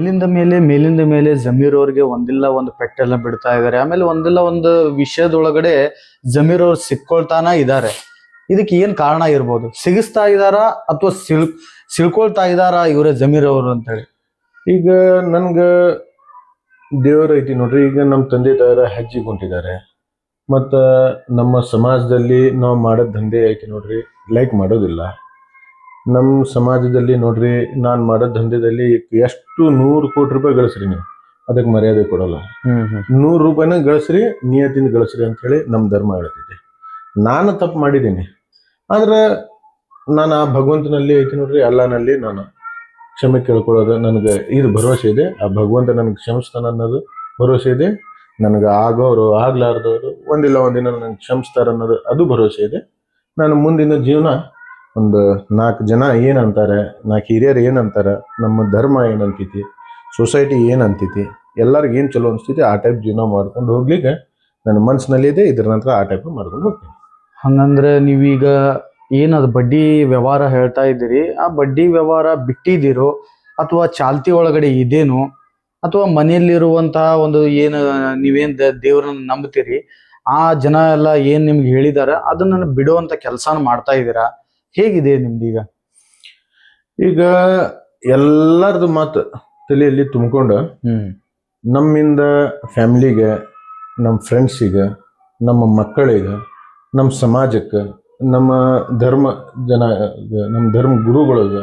ಮೇಲಿಂದ ಮೇಲೆ ಮೇಲಿಂದ ಮೇಲೆ ಜಮೀರ್ ಅವ್ರಿಗೆ ಒಂದಿಲ್ಲ ಒಂದು ಪೆಟ್ಟೆಲ್ಲ ಬಿಡ್ತಾ ಇದಾರೆ. ಆಮೇಲೆ ಒಂದಿಲ್ಲ ಒಂದು ವಿಷಯದೊಳಗಡೆ ಜಮೀರ್ ಅವ್ರು ಸಿಕ್ಕೊಳ್ತಾನ ಇದಾರೆ. ಇದಕ್ಕೆ ಏನ್ ಕಾರಣ ಇರ್ಬೋದು? ಸಿಗಿಸ್ತಾ ಇದಾರ ಅಥವಾ ಸಿಲ್ ಸಿಳ್ಕೊಳ್ತಾ ಇದಾರ ಇವರೇ ಜಮೀರ್ ಅವರು ಅಂತ ಹೇಳಿ ಈಗ ನನ್ಗ ದೇವರ ಐತಿ ನೋಡ್ರಿ. ಈಗ ನಮ್ಮ ತಂದೆ ತಾಯಿರ ಹೆಜ್ಜೆ ಕುಂಟಿದ್ದಾರೆ ಮತ್ತ ನಮ್ಮ ಸಮಾಜದಲ್ಲಿ ನಾವು ಮಾಡೋ ದಂಧೆ ಐತಿ ನೋಡ್ರಿ. ಲೈಕ್ ಮಾಡೋದಿಲ್ಲ. ನಮ್ಮ ಸಮಾಜದಲ್ಲಿ ನೋಡ್ರಿ ನಾನು ಮಾಡೋ ದಂಧೆದಲ್ಲಿ ಎಷ್ಟು ನೂರು ಕೋಟಿ ರೂಪಾಯಿ ಗಳಿಸ್ರಿ ನೀವು. ಅದಕ್ಕೆ ಮರ್ಯಾದೆ ಕೊಡಲ್ಲ. ನೂರು ರೂಪಾಯಿನ ಗಳಿಸ್ರಿ ನಿಯತಿಂದ ಗಳಿಸ್ರಿ ಅಂತ ಹೇಳಿ ನಮ್ಮ ಧರ್ಮ ಹೇಳ್ತೈತಿ. ನಾನು ತಪ್ಪು ಮಾಡಿದ್ದೀನಿ. ಆದ್ರೆ ನಾನು ಆ ಭಗವಂತನಲ್ಲಿ ಐತಿ ನೋಡ್ರಿ ಅಲ್ಲನಲ್ಲಿ ನಾನು ಕ್ಷಮೆ ಕೇಳ್ಕೊಳ್ಳೋದು ನನಗೆ ಇದು ಭರವಸೆ ಇದೆ. ಆ ಭಗವಂತ ನನಗೆ ಕ್ಷಮಿಸ್ತಾನ ಅನ್ನೋದು ಭರವಸೆ ಇದೆ. ನನಗೆ ಆಗೋರು ಆಗ್ಲಾರ್ದವರು ಒಂದಿಲ್ಲ ಒಂದಿನ ನನಗೆ ಕ್ಷಮಿಸ್ತಾರ ಅನ್ನೋದು ಅದು ಭರವಸೆ ಇದೆ. ನಾನು ಮುಂದಿನ ಜೀವನ ಒಂದು ನಾಲ್ಕು ಜನ ಏನಂತಾರೆ, ನಾಲ್ಕು ಹಿರಿಯರು ಏನಂತಾರೆ, ನಮ್ಮ ಧರ್ಮ ಏನಂತೈತಿ, ಸೊಸೈಟಿ ಏನಂತೈತಿ, ಎಲ್ಲರಿಗೆ ಏನು ಚಲೋ ಅನಿಸ್ತೈತಿ ಆ ಟೈಪ್ ಜೀವನ ಮಾಡ್ಕೊಂಡು ಹೋಗ್ಲಿಕ್ಕೆ ನನ್ನ ಮನಸ್ಸಿನಲ್ಲಿ ಇದೆ, ಇದ್ರ ನಂತರ ಆ ಟೈಪ್ ಮಾಡ್ಕೊಂಡು ಹೋಗ್ತೀನಿ. ಹಂಗಂದ್ರೆ ನೀವೀಗ ಏನದು ಬಡ್ಡಿ ವ್ಯವಹಾರ ಹೇಳ್ತಾ ಇದ್ದೀರಿ, ಆ ಬಡ್ಡಿ ವ್ಯವಹಾರ ಬಿಟ್ಟಿದ್ದೀರೋ, ಅಥವಾ ಚಾಲ್ತಿ ಒಳಗಡೆ ಇದೇನು, ಅಥವಾ ಮನೆಯಲ್ಲಿರುವಂತಹ ಒಂದು ಏನು, ನೀವೇನ್ ದೇವ್ರನ್ನ ನಂಬ್ತೀರಿ, ಆ ಜನ ಎಲ್ಲ ಏನ್ ನಿಮ್ಗೆ ಹೇಳಿದಾರ, ಅದನ್ನ ಬಿಡುವಂತ ಕೆಲಸನ ಮಾಡ್ತಾ ಇದ್ದೀರಾ? ಹೇಗಿದೆ ನಿಮ್ದೀಗ ಈಗ? ಎಲ್ಲರದು ಮಾತು ತಲೆಯಲ್ಲಿ ತುಂಬಿಕೊಂಡು ನಮ್ಮಿಂದ ಫ್ಯಾಮ್ಲಿಗೆ ನಮ್ಮ ಫ್ರೆಂಡ್ಸಿಗೆ ನಮ್ಮ ಮಕ್ಕಳಿಗೆ ನಮ್ಮ ಸಮಾಜಕ್ಕೆ ನಮ್ಮ ಧರ್ಮ ಜನ ನಮ್ಮ ಧರ್ಮ ಗುರುಗಳಿಗೆ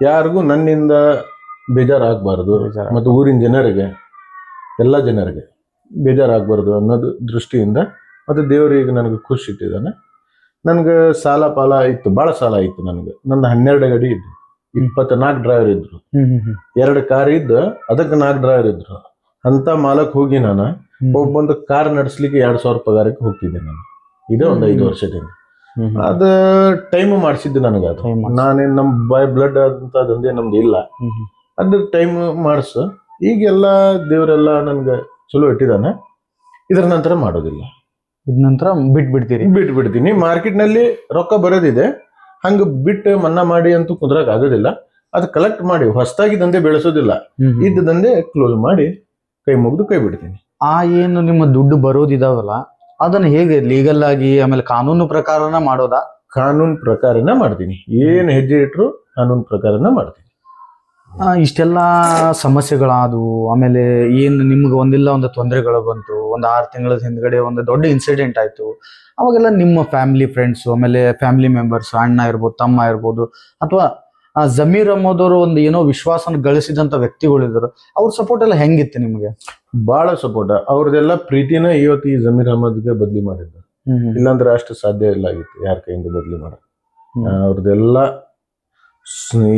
ಯಾರಿಗೂ ನನ್ನಿಂದ ಬೇಜಾರಾಗಬಾರ್ದು ಬೇಜಾರಾಗ್- ಮತ್ತು ಊರಿನ ಜನರಿಗೆ ಎಲ್ಲ ಜನರಿಗೆ ಬೇಜಾರಾಗಬಾರ್ದು ಅನ್ನೋದು ದೃಷ್ಟಿಯಿಂದ ಮತ್ತು ದೇವರಿಗೆ ನನಗೆ ಖುಷಿ ಇಟ್ಟಿದ್ದಾನೆ. ನನಗೆ ಸಾಲ ಪಾಲ ಇತ್ತು ಭಾಳ ಸಾಲ ಇತ್ತು ನನಗೆ. ನನ್ನ ಹನ್ನೆರಡು ಗಡಿ ಇದ್ದು ಇಪ್ಪತ್ನಾಲ್ಕು ಡ್ರೈವರ್ ಇದ್ರು. ಎರಡು ಕಾರ್ ಇದ್ದು ಅದಕ್ಕೆ ನಾಲ್ಕು ಡ್ರೈವರ್ ಇದ್ರು. ಅಂತ ಮಾಲಕ್ ಹೋಗಿ ನಾನು. ಒಬ್ಬೊಂದು ಕಾರ್ ನಡೆಸ್ಲಿಕ್ಕೆ ಎರಡ್ ಸಾವಿರ ಪಗಾರಕ್ಕೆ ಹೋಗ್ತಿದ್ದೆ ನಾನು. ಇದೇ ಒಂದು ಐದು ವರ್ಷದಿಂದ. ಅದ ಟೈಮ್ ಮಾಡಿಸಿದ್ದು ನನಗೆ ಅದು. ನಾನೇನು ಮಾಡ್ಸಿದ್ದು. ನಾನೇನ್ ನಮ್ ಬೈ ಬ್ಲಡ್ ಅಂತ ದಂಧೆ ನಮ್ದು ಇಲ್ಲ. ಅದ್ರ ಟೈಮ್ ಮಾಡಿಸು. ಈಗೆಲ್ಲ ದೇವರೆಲ್ಲ ನನ್ಗ ಚಲೋ ಇಟ್ಟಿದ್ದಾನೆ ಇದ್ರ ನಂತರ ಮಾಡೋದಿಲ್ಲ. ಇದ್ ನಂತರ ಬಿಟ್ಬಿಡ್ತೀರಿ. ಬಿಟ್ಟು ಬಿಡ್ತೀನಿ ಮಾರ್ಕೆಟ್ನಲ್ಲಿ ರೊಕ್ಕ ಬರೋದಿದೆ. ಹಂಗ ಬಿಟ್ಟು ಮನ್ನಾ ಮಾಡಿ ಅಂತೂ ಕುಂದ್ರಕ್ ಆಗೋದಿಲ್ಲ. ಅದು ಕಲೆಕ್ಟ್ ಮಾಡಿ ಹೊಸದಾಗಿ ದಂಧೆ ಬೆಳೆಸೋದಿಲ್ಲ. ಇದ್ದ ದಂಧೆ ಕ್ಲೋಸ್ ಮಾಡಿ ಕೈ ಮುಗಿದು ಕೈ ಬಿಡ್ತೀನಿ. ಆ ಏನು ನಿಮ್ಮ ದುಡ್ಡು ಬರೋದಿದಾವಲ್ಲ ಅದನ್ನ ಹೇಗೆ ಲೀಗಲ್ ಆಗಿ ಆಮೇಲೆ ಕಾನೂನು ಪ್ರಕಾರನ ಮಾಡೋದಾ? ಕಾನೂನು ಪ್ರಕಾರನ ಮಾಡ್ತೀನಿ. ಏನು ಹೆಜ್ಜೆ ಇಟ್ಟರು ಕಾನೂನು ಪ್ರಕಾರನ ಮಾಡ್ತೀನಿ. ಇಷ್ಟೆಲ್ಲ ಸಮಸ್ಯೆಗಳಾದವು. ಆಮೇಲೆ ಏನು ನಿಮ್ಗೆ ಒಂದಿಲ್ಲ ಒಂದು ತೊಂದರೆಗಳು ಬಂತು ಒಂದು ಆರು ತಿಂಗಳ ಹಿಂದ್ಗಡೆ ಒಂದು ದೊಡ್ಡ ಇನ್ಸಿಡೆಂಟ್ ಆಯಿತು. ಅವಾಗೆಲ್ಲ ನಿಮ್ಮ ಫ್ಯಾಮಿಲಿ ಫ್ರೆಂಡ್ಸು ಆಮೇಲೆ ಫ್ಯಾಮಿಲಿ ಮೆಂಬರ್ಸ್ ಅಣ್ಣ ಇರ್ಬೋದು ತಮ್ಮ ಇರ್ಬೋದು ಅಥವಾ ಆ, ಜಮೀರ್ ಅಮ್ಮದವರು ಒಂದು ಏನೋ ವಿಶ್ವಾಸನ ಗಳಿಸಿದಂಥ ವ್ಯಕ್ತಿಗಳಿದ್ರು ಅವ್ರ ಸಪೋರ್ಟ್ ಎಲ್ಲ ಹೆಂಗಿತ್ತು ನಿಮಗೆ? ಭಾಳ ಸಪೋರ್ಟ್ ಅವ್ರದ್ದೆಲ್ಲ ಪ್ರೀತಿನ ಇವತ್ತು ಈ ಜಮೀರ್ ಅಹಮದ್ಗೆ ಬದಲಿ ಮಾಡಿದ್ದು. ಇಲ್ಲಾಂದ್ರೆ ಅಷ್ಟು ಸಾಧ್ಯ ಇಲ್ಲ ಆಗಿತ್ತು ಯಾರ ಕೈಯಿಂದ ಬದಲಿ ಮಾಡ. ಅವ್ರದ್ದೆಲ್ಲ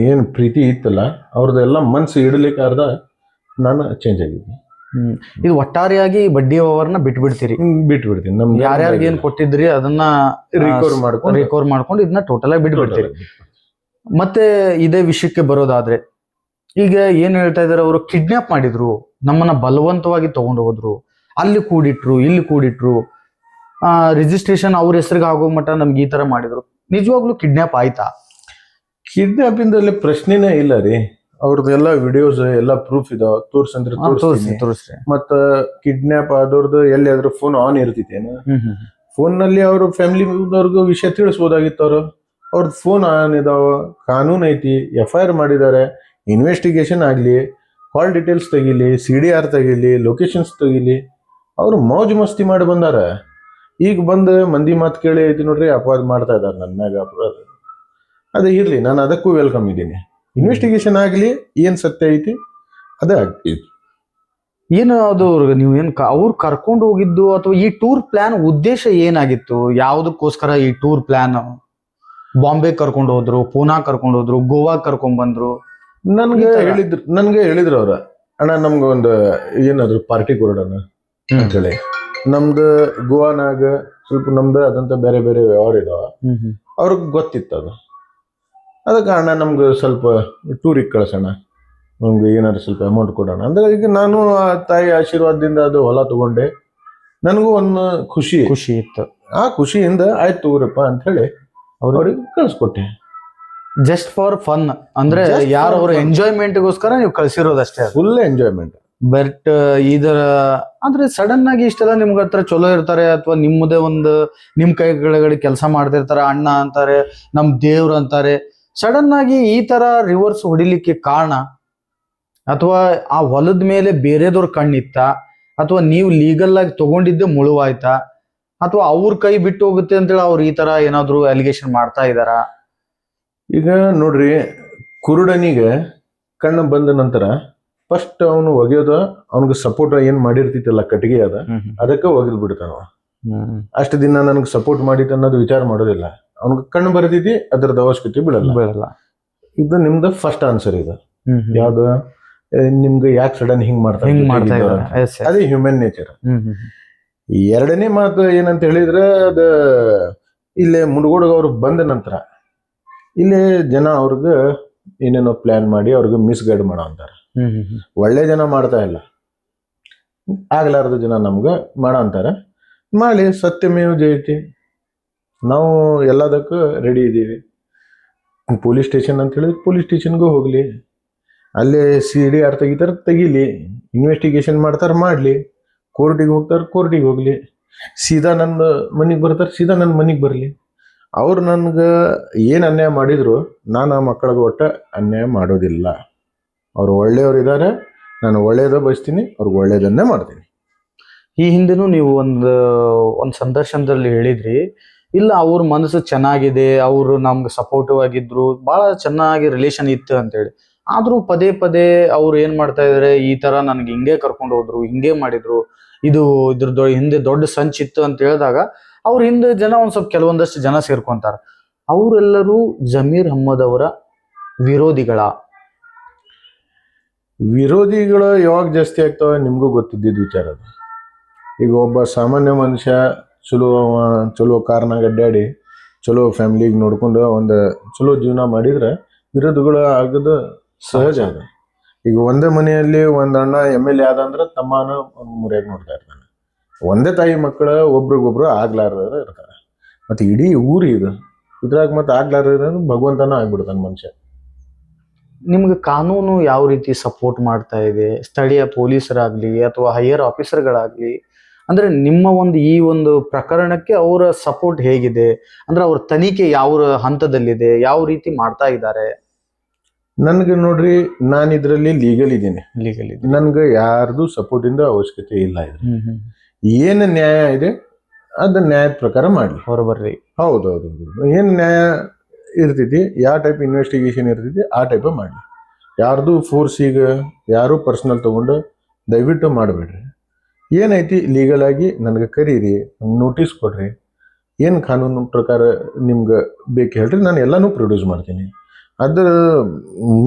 ಏನ್ ಪ್ರೀತಿ ಇತ್ತಲ್ಲ ಅವ್ರದ್ದೆಲ್ಲ ಮನಸ್ಸು ಇಡಲಿಕ್ಕಾರ್ದ ನಾನು ಚೇಂಜ್ ಆಗಿದ್ದೀನಿ ಹ್ಮ್. ಇದು ಒಟ್ಟಾರೆಯಾಗಿ ಬಡ್ಡಿ ಓವರ್ನ ಬಿಟ್ಬಿಡ್ತೀರಿ. ಬಿಟ್ಬಿಡ್ತೀನಿ. ನಮ್ದು ಯಾರ್ಯಾರಿಗೆ ಏನ್ ಕೊಟ್ಟಿದ್ರಿ ಅದನ್ನ ರಿಕವರ್ ಮಾಡ್ಕೊಂಡು. ರಿಕವರ್ ಮಾಡ್ಕೊಂಡು ಇದನ್ನ ಟೋಟಲ್ ಆಗಿ ಬಿಟ್ಬಿಡ್ತೀರಿ. ಮತ್ತೆ ಇದೇ ವಿಷಯಕ್ಕೆ ಬರೋದಾದ್ರೆ ಈಗ ಏನ್ ಹೇಳ್ತಾ ಇದಾರೆ ಅವರು ಕಿಡ್ನಾಪ್ ಮಾಡಿದ್ರು ನಮ್ಮನ್ನ ಬಲವಂತವಾಗಿ ತಗೊಂಡು ಹೋದ್ರು ಅಲ್ಲಿ ಕೂಡಿಟ್ರು ಇಲ್ಲಿ ಕೂಡಿಟ್ರು ಆ ರಿಜಿಸ್ಟ್ರೇಷನ್ ಅವ್ರ ಹೆಸರಿಗೆ ಆಗೋ ಮಟ್ಟ ನಮ್ಗೆ ಈ ತರ ಮಾಡಿದ್ರು. ನಿಜವಾಗ್ಲೂ ಕಿಡ್ನಾಪ್ ಆಯ್ತಾ? ಕಿಡ್ನಾಪಿಂದಲ್ಲಿ ಪ್ರಶ್ನೆನೇ ಇಲ್ಲ ರೀ. ಅವ್ರದ್ದೆಲ್ಲ ವಿಡಿಯೋಸ್ ಎಲ್ಲ ಪ್ರೂಫ್ ಇದಾವ. ತೋರ್ಸಂದ್ರೆ ತೋರಿಸ್ತೀನಿ. ತೋರಿಸ್ರಿ ಮತ್ತ ಕಿಡ್ನಾಪ್ ಆದವ್ರದ್ದು ಎಲ್ಲಿಯಾದ್ರೂ ಫೋನ್ ಆನ್ ಹ್ಮ್ ಫೋನ್ನಲ್ಲಿ ಅವರು ಫ್ಯಾಮಿಲಿದವ್ರಿಗೂ ವಿಷಯ ತಿಳಿಸ್ಬೋದಾಗಿತ್ತು ಅವರು ಅವ್ರದ್ದು ಫೋನ್ ಆನ್ ಇದಾವ ಕಾನೂನು ಐತಿ ಎಫ್ ಐ ಆರ್ ಮಾಡಿದ್ದಾರೆ ಇನ್ವೆಸ್ಟಿಗೇಷನ್ ಆಗಲಿ ಕಾಲ್ ಡೀಟೇಲ್ಸ್ ತೆಗಿಲಿ ಸಿ ಡಿ ಆರ್ ತೆಗಿಲಿ ಲೊಕೇಶನ್ಸ್ ತೆಗಿಲಿ ಅವರು ಮौज ಮಸ್ತಿ ಮಾಡಿ ಬಂದಾರ. ಈಗ ಬಂದು ಮಂದಿ ಮಾತು ಕೇಳಿ ಐತಿ ನೋಡ್ರಿ ಅಪವಾದ ಮಾಡ್ತಾ ಇದ್ದಾರೆ ನನ್ನ ಮ್ಯಾಗ ಅಪರಾಧ ಅದು ಇರಲಿ ನಾನು ಅದಕ್ಕೂ ವೆಲ್ಕಮ್ ಇದ್ದೀನಿ. ಇನ್ವೆಸ್ಟಿಗೇಷನ್ ಆಗಲಿ ಏನು ಸತ್ಯ ಐತಿ ಅದೇ ಆಗ್ತಿ ಏನು ಅದು ನೀವು ಏನು ಅವ್ರು ಕರ್ಕೊಂಡು ಹೋಗಿದ್ದು ಅಥವಾ ಈ ಟೂರ್ ಪ್ಲಾನ್ ಉದ್ದೇಶ ಏನಾಗಿತ್ತು? ಯಾವುದಕ್ಕೋಸ್ಕರ ಈ ಟೂರ್ ಪ್ಲಾನ್ ಬಾಂಬೆ ಕರ್ಕೊಂಡು ಹೋದ್ರು ಪೂನಾ ಕರ್ಕೊಂಡು ಹೋದ್ರು ಗೋವಾ ಕರ್ಕೊಂಡ್ ಬಂದ್ರು? ನನ್ಗೆ ಹೇಳಿದ್ರು ನನ್ಗೆ ಹೇಳಿದ್ರು ಅವ್ರ. ಅಣ್ಣ ನಮ್ಗೆ ಒಂದು ಏನಾದ್ರು ಪಾರ್ಟಿ ಕೊಡೋಣ ಅಂತೇಳಿ. ನಮ್ದು ಗೋವಾನಾಗ ಸ್ವಲ್ಪ ನಮ್ದು ಅದಂತ ಬೇರೆ ಬೇರೆ ವ್ಯವಹಾರ ಇದಾವ. ಅವ್ರಿಗೆ ಗೊತ್ತಿತ್ತು ಅದು. ಅದಕ್ಕೆ ಕಾರಣ ನಮ್ಗೆ ಸ್ವಲ್ಪ ಟೂರಿಗೆ ಕಳ್ಸೋಣ. ನಮ್ಗೆ ಏನಾದ್ರು ಸ್ವಲ್ಪ ಅಮೌಂಟ್ ಕೊಡೋಣ. ಅಂದ್ರೆ ಈಗ ನಾನು ಆ ತಾಯಿ ಆಶೀರ್ವಾದದಿಂದ ಅದು ಹೊಲ ತಗೊಂಡೆ. ನನಗೂ ಒಂದು ಖುಷಿ. ಖುಷಿ ಇತ್ತು. ಆ ಖುಷಿಯಿಂದ ಆಯ್ತು ತಗೋರಪ್ಪ ಅಂತ ಹೇಳಿ ಅವ್ರು ಅವ್ರಿಗೆ ಕಳ್ಸ್ಕೊಟ್ಟೆ. ಜಸ್ಟ್ ಫಾರ್ ಫನ್ ಅಂದ್ರೆ ಯಾರು ಅವ್ರ ಎಂಜಾಯ್ಮೆಂಟ್ಗೋಸ್ಕರ ನೀವು ಕಳ್ಸಿರೋದಷ್ಟೇ ಫುಲ್ ಎಂಜಾಯ್ಮೆಂಟ್ ಬಟ್ ಇದರ ಅಂದ್ರೆ ಸಡನ್ ಆಗಿ ಇಷ್ಟೆಲ್ಲ ನಿಮ್ಗೆ ಹತ್ರ ಚಲೋ ಇರ್ತಾರೆ ಅಥವಾ ನಿಮ್ಮದೇ ಒಂದು ನಿಮ್ ಕೈ ಕೆಲಸ ಮಾಡ್ತಿರ್ತಾರೆ ಅಣ್ಣ ಅಂತಾರೆ ನಮ್ ದೇವ್ರು ಅಂತಾರೆ. ಸಡನ್ ಆಗಿ ಈ ತರ ರಿವರ್ಸ್ ಹೊಡಿಲಿಕ್ಕೆ ಕಾರಣ ಅಥವಾ ಆ ಹೊಲದ ಮೇಲೆ ಬೇರೆದವ್ರ ಕಣ್ಣಿತ್ತ ಅಥವಾ ನೀವು ಲೀಗಲ್ ಆಗಿ ತಗೊಂಡಿದ್ದೆ ಮುಳುವಾಯ್ತಾ ಅಥವಾ ಅವ್ರ ಕೈ ಬಿಟ್ಟು ಹೋಗುತ್ತೆ ಅಂತೇಳಿ ಅವ್ರು ಈ ತರ ಏನಾದ್ರು ಅಲಿಗೇಷನ್ ಮಾಡ್ತಾ ಇದಾರ ಈಗ ನೋಡ್ರಿ ಕುರುಡನಿಗೆ ಕಣ್ಣು ಬಂದ ನಂತರ ಫಸ್ಟ್ ಅವನು ಒಗೆಯೋದ ಅವನಿಗೆ ಸಪೋರ್ಟ್ ಏನ್ ಮಾಡಿರ್ತಿತ್ತಲ್ಲ ಕಟ್ಟಿಗೆ ಅದ ಅದಕ್ಕೆ ಒಗೆದ್ ಬಿಡ್ತಾನ ಅಷ್ಟು ದಿನ ನನಗೆ ಸಪೋರ್ಟ್ ಮಾಡಿತ್ತು ಅನ್ನೋದು ವಿಚಾರ ಮಾಡೋದಿಲ್ಲ. ಅವ್ನಿಗೆ ಕಣ್ಣು ಬರ್ತೈತಿ ಅದ್ರದ್ದು ಅವಶ್ಯಕತೆ ಬೀಳಲ್ಲ. ಬೀಳಲ್ಲ. ಇದು ನಿಮ್ದು ಫಸ್ಟ್ ಆನ್ಸರ್ ಇದು. ಯಾವ್ದು? ನಿಮ್ಗೆ ಯಾಕೆ ಸಡನ್ ಹಿಂಗ್ ಮಾಡ್ತಾರೆ. ಅದೇ ಹ್ಯೂಮನ್ ನೇಚರ್. ಎರಡನೇ ಮಾತು ಏನಂತ ಹೇಳಿದ್ರೆ ಅದ ಇಲ್ಲೇ ಮುಡ್ಗೋಡ್ಗ ಅವ್ರು ಬಂದ ನಂತರ ಇಲ್ಲೇ ಜನ ಅವ್ರಿಗೆ ಏನೇನೋ ಪ್ಲಾನ್ ಮಾಡಿ ಅವ್ರಿಗೆ ಮಿಸ್ಗೈಡ್ ಮಾಡೋ ಅಂತಾರೆ. ಒಳ್ಳೆ ಜನ ಮಾಡ್ತಾ ಇಲ್ಲ. ಆಗ್ಲಾರ್ದ ಜನ ನಮ್ಗೆ ಮಾಡೋ ಅಂತಾರೆ. ಮಾಡಿ ಸತ್ಯಮೇವ ಜಯತಿ. ನಾವು ಎಲ್ಲದಕ್ಕೂ ರೆಡಿ ಇದ್ದೀವಿ. ಪೊಲೀಸ್ ಸ್ಟೇಷನ್ ಅಂತ ಹೇಳಿದ್ರೆ ಪೊಲೀಸ್ ಸ್ಟೇಷನ್ಗೂ ಹೋಗಲಿ. ಅಲ್ಲೇ ಸಿ ಡಿ ಆರ್ ತೆಗಿತಾರೆ ತೆಗೀಲಿ. ಇನ್ವೆಸ್ಟಿಗೇಷನ್ ಮಾಡ್ತಾರೆ ಮಾಡಲಿ. ಕೋರ್ಟಿಗೆ ಹೋಗ್ತಾರೆ ಕೋರ್ಟಿಗೆ ಹೋಗಲಿ. ಸೀದಾ ನನ್ನ ಮನೆಗೆ ಬರ್ತಾರೆ ಸೀದಾ ನನ್ನ ಮನೆಗೆ ಬರಲಿ. ಅವ್ರು ನನ್ಗೆ ಏನು ಅನ್ಯಾಯ ಮಾಡಿದ್ರು ನಾನು ಆ ಮಕ್ಕಳಿಗೆ ಒಟ್ಟು ಅನ್ಯಾಯ ಮಾಡೋದಿಲ್ಲ. ಅವ್ರು ಒಳ್ಳೆಯವ್ರು ಇದ್ದಾರೆ ನಾನು ಒಳ್ಳೆಯದ ಬಯಸ್ತೀನಿ, ಅವ್ರಿಗೆ ಒಳ್ಳೆಯದನ್ನೇ ಮಾಡ್ತೀನಿ. ಈ ಹಿಂದೆನೂ ನೀವು ಒಂದು ಒಂದು ಸಂದರ್ಶನದಲ್ಲಿ ಹೇಳಿದ್ರಿ ಇಲ್ಲ, ಅವ್ರ ಮನಸ್ಸು ಚೆನ್ನಾಗಿದೆ, ಅವರು ನಮ್ಗೆ ಸಪೋರ್ಟಿವ್ ಆಗಿದ್ರು ಬಹಳ ಚೆನ್ನಾಗಿ ರಿಲೇಷನ್ ಇತ್ತು ಅಂತೇಳಿ. ಆದರೂ ಪದೇ ಪದೇ ಅವ್ರು ಏನು ಮಾಡ್ತಾ ಇದಾರೆ, ಈ ತರ ನನ್ಗೆ ಹಿಂಗೆ ಕರ್ಕೊಂಡು ಹೋದ್ರು, ಹಿಂಗೆ ಮಾಡಿದ್ರು, ಇದು ಇದ್ರ ಹಿಂದೆ ದೊಡ್ಡ ಸಂಚಿತ್ತು ಅಂತ ಹೇಳಿದಾಗ ಅವ್ರ ಹಿಂದೆ ಜನ ಒಂದು ಸ್ವಲ್ಪ ಕೆಲವೊಂದಷ್ಟು ಜನ ಸೇರ್ಕೊಂತಾರೆ. ಅವರೆಲ್ಲರೂ ಜಮೀರ್ ಅಹಮ್ಮದ್ ಅವರ ವಿರೋಧಿಗಳ. ವಿರೋಧಿಗಳು ಯಾವಾಗ ಜಾಸ್ತಿ ಆಗ್ತವೆ ನಿಮಗೂ ಗೊತ್ತಿದ್ದಿದ್ದು ವಿಚಾರ ಈಗ ಒಬ್ಬ ಸಾಮಾನ್ಯ ಮನುಷ್ಯ ಚಲೋ ಚಲೋ ಕಾರ್ನಾಗ ಅಡ್ಡಾಡಿ ಚಲೋ ಫ್ಯಾಮಿಲಿಗೆ ನೋಡ್ಕೊಂಡು ಒಂದು ಚಲೋ ಜೀವನ ಮಾಡಿದ್ರೆ ವಿರೋಧಗಳು ಆಗೋದು ಸಹಜ ಅದ. ಈಗ ಒಂದೇ ಮನೆಯಲ್ಲಿ ಒಂದು ಅಣ್ಣ ಎಂ ಎಲ್ ಎ ಆದಂದ್ರೆ ತಮ್ಮನ ಮುರಿಯಾಗಿ ನೋಡ್ತಾ ಇರ್ತಾನೆ. ಒಂದೇ ತಾಯಿ ಮಕ್ಕಳು ಒಬ್ರಿಗೊಬ್ರು ಆಗ್ಲಾರ್ದವ್ರು ಇರ್ತಾರೆ. ಮತ್ತೆ ಇಡೀ ಊರಿ ಇದು. ಇದ್ರಾಗ ಮತ್ತೆ ಆಗ್ಲಾರ್ದ ಭಗವಂತನ ಆಗ್ಬಿಡ್ತಾನೆ ಮನುಷ್ಯ. ನಿಮ್ಗೆ ಕಾನೂನು ಯಾವ ರೀತಿ ಸಪೋರ್ಟ್ ಮಾಡ್ತಾ ಇದೆ? ಸ್ಥಳೀಯ ಪೊಲೀಸರಾಗ್ಲಿ ಅಥವಾ ಹೈಯರ್ ಆಫೀಸರ್ಗಳಾಗ್ಲಿ ಅಂದ್ರೆ ನಿಮ್ಮ ಒಂದು ಈ ಒಂದು ಪ್ರಕರಣಕ್ಕೆ ಅವರ ಸಪೋರ್ಟ್ ಹೇಗಿದೆ? ಅಂದ್ರೆ ಅವ್ರ ತನಿಖೆ ಯಾವ ಹಂತದಲ್ಲಿದೆ? ಯಾವ ರೀತಿ ಮಾಡ್ತಾ ಇದ್ದಾರೆ? ನನ್ಗೆ ನೋಡ್ರಿ ನಾನು ಇದರಲ್ಲಿ ಲೀಗಲ್ ಇದ್ದೀನಿ ಲೀಗಲ್ ನನ್ಗೆ ಯಾರ್ದು ಸಪೋರ್ಟ್ ಇಂದ ಅವಶ್ಯಕತೆ ಇಲ್ಲ ಇದು. ಏನು ನ್ಯಾಯ ಇದೆ ಅದ ನ್ಯಾಯದ ಪ್ರಕಾರ ಮಾಡಲಿ. ಹೊರಬರ್ರಿ. ಹೌದು ಏನು ನ್ಯಾಯ ಇರ್ತೈತಿ ಯಾವ ಟೈಪ್ ಇನ್ವೆಸ್ಟಿಗೇಷನ್ ಇರ್ತೈತಿ ಆ ಟೈಪ್ ಮಾಡಲಿ. ಯಾರ್ದು ಈಗ ಯಾರು ಪರ್ಸನಲ್ ತಗೊಂಡು ದಯವಿಟ್ಟು ಮಾಡಬೇಡ್ರಿ. ಏನೈತಿ ಲೀಗಲ್ ಆಗಿ ನನಗೆ ಕರೀರಿ ನೋಟಿಸ್ ಕೊಡ್ರಿ. ಏನು ಕಾನೂನು ಪ್ರಕಾರ ನಿಮ್ಗೆ ಬೇಕು ಹೇಳ್ರಿ ನಾನು ಎಲ್ಲನೂ ಪ್ರೊಡ್ಯೂಸ್ ಮಾಡ್ತೀನಿ. ಅದ್ರ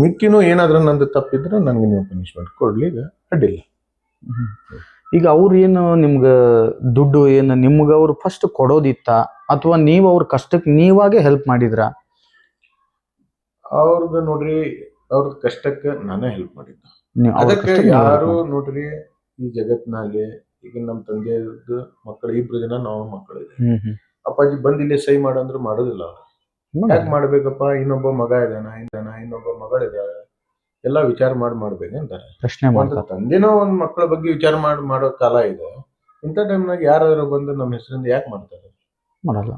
ಮಿಕ್ಕಿನೂ ಏನಾದ್ರೂ ನಂದು ತಪ್ಪಿದ್ರೆ ನನಗೆ ನೀವು ಪನಿಷ್ಮೆಂಟ್ ಕೊಡ್ಲಿ ಈಗ ಅಡ್ಡಿಲ್ಲ. ಈಗ ಅವ್ರು ಏನು ನಿಮ್ಗೆ ದುಡ್ಡು ಏನು ನಿಮ್ಗೆ ಅವ್ರು ಫಸ್ಟ್ ಕೊಡೋದಿತ್ತ ಅಥವಾ ನೀವು ಅವ್ರ ಕಷ್ಟಕ್ಕೆ ನೀವಾಗೆ ಹೆಲ್ಪ್ ಮಾಡಿದ್ರ? ಅವ್ರದ್ದು ನೋಡ್ರಿ ಅವ್ರ ಕಷ್ಟಕ್ಕೆ ನಾನೇ ಹೆಲ್ಪ್ ಮಾಡಿದ್ದೆ. ಅದಕ್ಕೆ ಯಾರು. ನೋಡ್ರಿ ಈ ಜಗತ್ನಲ್ಲಿ ಈಗ ನಮ್ಮ ತಂದೆಯದ್ದು ಮಕ್ಕಳು ಇಬ್ರು ಜನ ನಾವು ಮಕ್ಕಳಿದೆ. ಅಪ್ಪಾಜಿ ಬಂದ್ ಇಲ್ಲಿ ಸಹಿ ಮಾಡಂದ್ರೆ ಮಾಡೋದಿಲ್ಲ ಯಾಕ್. ಯಾಕೆ ಮಾಡ್ಬೇಕಪ್ಪ? ಇನ್ನೊಬ್ಬ ಮಗ ಇದಾನ ಇದ್ದಾನ ಇನ್ನೊಬ್ಬ ಮಗಳಿದಾಳೆ ಎಲ್ಲ ವಿಚಾರ ಮಾಡಿ ಮಾಡ್ಬೇಕಂತಾರೆ ಪ್ರಶ್ನೆ ತಂದೆನೋ ಒಂದ್ ಮಕ್ಕಳ ಬಗ್ಗೆ ವಿಚಾರ ಮಾಡಿ ಮಾಡೋ ಕಾಲ ಇದೆ. ಇಂಥ ಟೈಮ್ನಾಗ ಯಾರಾದ್ರೂ ಬಂದು ನಮ್ಮ ಹೆಸರಿಂದ ಯಾಕೆ ಮಾಡ್ತಾರೆ? ಮಾಡಲ್ಲ.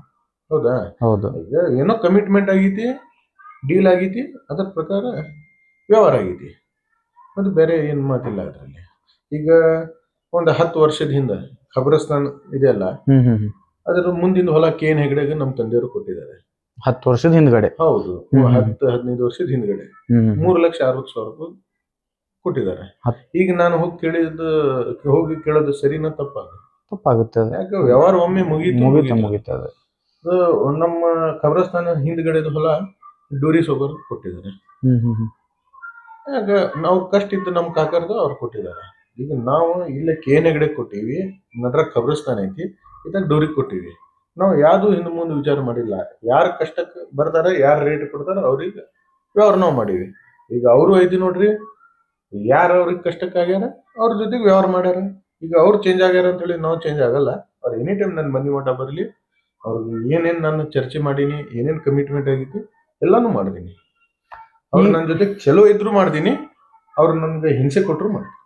ಹೌದಾ? ಹೌದು. ಈಗ ಏನೋ ಕಮಿಟ್ಮೆಂಟ್ ಆಗೈತಿ ಡೀಲ್ ಆಗೈತಿ ಅದ್ರ ಪ್ರಕಾರ ವ್ಯವಹಾರ ಆಗೈತಿ. ಮತ್ತು ಬೇರೆ ಏನು ಮಾತಿಲ್ಲ ಅದರಲ್ಲಿ. ಈಗ ಒಂದು ಹತ್ತು ವರ್ಷದ ಹಿಂದೆ ಖಬ್ರಸ್ತಾನ್ ಇದೆಯಲ್ಲ ಹ್ಮ್ ಹ್ಮ್ ಹ್ಮ್. ಅದ್ರ ಮುಂದಿನ ಹೊಲ ಕೇನ್ ಹೆಗಡೆಗೆ ನಮ್ಮ ತಂದೆಯವರು ಕೊಟ್ಟಿದ್ದಾರೆ. ಹತ್ತು ವರ್ಷದ ಹಿಂದ್ಗಡೆ. ಹೌದು. ಹ್ಮ್. ಹತ್ತು ಹದಿನೈದು ವರ್ಷದ ಹಿಂದ್ಗಡೆ. ಹ್ಮ್ ಹ್ಮ್. ಮೂರು ಲಕ್ಷ ಅರವತ್ತು ಸಾವಿರ ರೂಪಾಯಿ ಕೊಟ್ಟಿದ್ದಾರೆ. ಹತ್- ಈಗ ನಾನು ಹೋಗಿ ಕೇಳಿದ ಹೋಗಿ ಕೇಳೋದು ಸರಿನಾ ತಪ್ಪಾಗ ತಪ್ಪಾಗುತ್ತೆ ಅದು. ಯಾಕೆ ವ್ಯವಹಾರ ಒಮ್ಮೆ ಮುಗೀತು ಮುಗಿತ ಮುಗೀತು. ಮುಗಿತ ಅದು. ಅದು ನಮ್ಮ ಖಬ್ರಸ್ತಾನ ಹಿಂದ್ಗಡೆದು ಹೊಲ ಡೂರಿ ಸೋಬರ್ ಕೊಟ್ಟಿದ್ದಾರೆ. ಹ್ಮ್ ಹ್ಮ್ ಹ್ಮ್. ಆಗ ನಾವು ಕಷ್ಟ ಇದ್ದು ನಮ್ಮ ಕಾಕರ್ದು ಅವ್ರು ಕೊಟ್ಟಿದ್ದಾರೆ. ಈಗ ನಾವು ಇಲ್ಲೇ ನೆಗಡಿ ಕೊಟ್ಟಿವಿ ನಂತರ ಕಬ್ರಸ್ತಾನ ಐತಿ ಇದಕ್ಕೆ ಡೋರಿಗೆ ಕೊಟ್ಟಿವಿ. ನಾವು ಯಾವುದು ಹಿಂದೆ ಮುಂದೆ ವಿಚಾರ ಮಾಡಿಲ್ಲ. ಯಾರು ಕಷ್ಟಕ್ಕೆ ಬರ್ತಾರೆ ಯಾರು ರೇಟ್ ಕೊಡ್ತಾರೆ ಅವ್ರಿಗೆ ವ್ಯವಹಾರ ನಾವು ಮಾಡೀವಿ. ಈಗ ಅವರು ಐತಿ ನೋಡ್ರಿ ಯಾರು ಅವ್ರಿಗೆ ಕಷ್ಟಕ್ಕೆ ಆಗ್ಯಾರ ಅವ್ರ ಜೊತೆಗೆ ವ್ಯವಹಾರ ಮಾಡ್ಯಾರ. ಈಗ ಅವ್ರು ಚೇಂಜ್ ಆಗ್ಯಾರ ಅಂತ ಹೇಳಿ ನಾವು ಚೇಂಜ್ ಆಗಲ್ಲ. ಅವ್ರು ಎನಿ ಟೈಮ್ ನನ್ನ ಮನೆ ಮಠ ಬರಲಿ ಅವ್ರಿಗೆ ಏನೇನು ನಾನು ಚರ್ಚೆ ಮಾಡೀನಿ ಏನೇನು ಕಮಿಟ್ಮೆಂಟ್ ಆಗಿತ್ತು ಎಲ್ಲಾನು ಮಾಡಿದೀನಿ. ಅವ್ರು ನನ್ನ ಜೊತೆ ಚಲೋ ಇದ್ರು ಮಾಡ್ದೀನಿ ಅವ್ರು ನನ್ಗೆ ಹಿಂಸೆ ಕೊಟ್ಟರು ಮಾಡ್ತೀನಿ.